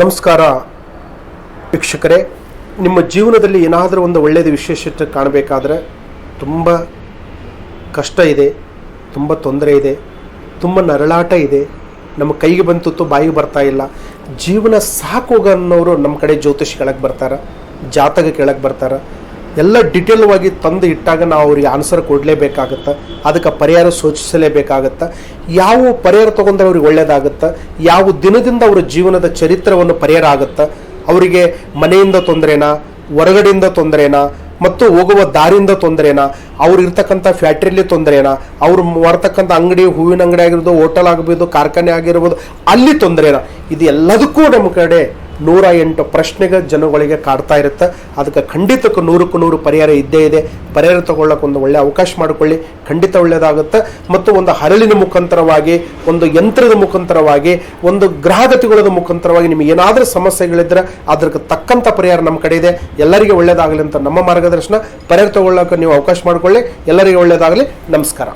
ನಮಸ್ಕಾರ, ವೀಕ್ಷಕರೇ. ನಿಮ್ಮ ಜೀವನದಲ್ಲಿ ಏನಾದರೂ ಒಂದು ಒಳ್ಳೆಯದು ವಿಶೇಷತೆ ಕಾಣಬೇಕಾದ್ರೆ ತುಂಬ ಕಷ್ಟ ಇದೆ, ತುಂಬ ತೊಂದರೆ ಇದೆ, ತುಂಬ ನರಳಾಟ ಇದೆ. ನಮ್ಮ ಕೈಗೆ ಬಂತು ಬಾಯಿಗೆ ಬರ್ತಾ ಇಲ್ಲ. ಜೀವನ ಸಾಕೋಗ ಅನ್ನೋರು ನಮ್ಮ ಕಡೆ ಜ್ಯೋತಿಷಿ ಕೇಳಕ್ಕೆ ಬರ್ತಾರೆ, ಜಾತಕ ಕೇಳಕ್ಕೆ ಬರ್ತಾರೆ. ಎಲ್ಲ ಡಿಟೇಲ್ವಾಗಿ ತಂದು ಇಟ್ಟಾಗ ನಾವು ಅವ್ರಿಗೆ ಆನ್ಸರ್ ಕೊಡಲೇಬೇಕಾಗತ್ತೆ. ಅದಕ್ಕೆ ಪರಿಹಾರ ಸೂಚಿಸಲೇಬೇಕಾಗತ್ತೆ. ಯಾವ ಪರಿಹಾರ ತೊಗೊಂಡ್ರೆ ಅವ್ರಿಗೆ ಒಳ್ಳೆಯದಾಗುತ್ತೆ ಯಾವ ದಿನದಿಂದ ಅವರ ಜೀವನದ ಚರಿತ್ರವನ್ನು ಪರಿಹಾರ ಆಗುತ್ತೆ. ಅವರಿಗೆ ಮನೆಯಿಂದ ತೊಂದರೆನಾ, ಹೊರಗಡೆಯಿಂದ ತೊಂದರೆನಾ, ಮತ್ತು ಹೋಗುವ ದಾರಿಯಿಂದ ತೊಂದರೆನಾ, ಅವ್ರು ಇರ್ತಕ್ಕಂಥ ಫ್ಯಾಕ್ಟ್ರಿಯಲ್ಲಿ ತೊಂದರೆನಾ, ಅವ್ರು ಮಾಡ್ತಕ್ಕಂಥ ಅಂಗಡಿ, ಹೂವಿನ ಅಂಗಡಿ ಆಗಿರ್ಬೋದು ಹೋಟೆಲ್ ಆಗಿರ್ಬೋದು, ಕಾರ್ಖಾನೆ ಆಗಿರ್ಬೋದು, ಅಲ್ಲಿ ತೊಂದರೆನಾ. ಇದು ಎಲ್ಲದಕ್ಕೂ ನಮ್ಮ ಕಡೆ ನೂರ ಎಂಟು ಪ್ರಶ್ನೆಗೆ ಜನಗಳಿಗೆ ಕಾಡ್ತಾ ಇರುತ್ತೆ. ಅದಕ್ಕೆ ಖಂಡಿತಕ್ಕೂ ನೂರಕ್ಕೂ ನೂರು ಪರಿಹಾರ ಇದ್ದೇ ಇದೆ. ಪರಿಹಾರ ತಗೊಳ್ಳೋಕೆ ಒಂದು ಒಳ್ಳೆ ಅವಕಾಶ ಮಾಡಿಕೊಳ್ಳಿ. ಖಂಡಿತ ಒಳ್ಳೆಯದಾಗುತ್ತೆ. ಮತ್ತು ಒಂದು ಹರಳಿನ ಮುಖಾಂತರವಾಗಿ, ಒಂದು ಯಂತ್ರದ ಮುಖಾಂತರವಾಗಿ, ಒಂದು ಗ್ರಹಗತಿಗಳ ಮುಖಾಂತರವಾಗಿ ನಿಮಗೆ ಏನಾದರೂ ಸಮಸ್ಯೆಗಳಿದ್ರೆ ಅದಕ್ಕೆ ತಕ್ಕಂಥ ಪರಿಹಾರ ನಮ್ಮ ಕಡೆ ಇದೆ. ಎಲ್ಲರಿಗೆ ಒಳ್ಳೆಯದಾಗಲಿ ಅಂತ ನಮ್ಮ ಮಾರ್ಗದರ್ಶನ. ಪರಿಹಾರ ತಗೊಳ್ಳೋಕೆ ನೀವು ಅವಕಾಶ ಮಾಡಿಕೊಳ್ಳಿ. ಎಲ್ಲರಿಗೆ ಒಳ್ಳೆಯದಾಗಲಿ. ನಮಸ್ಕಾರ.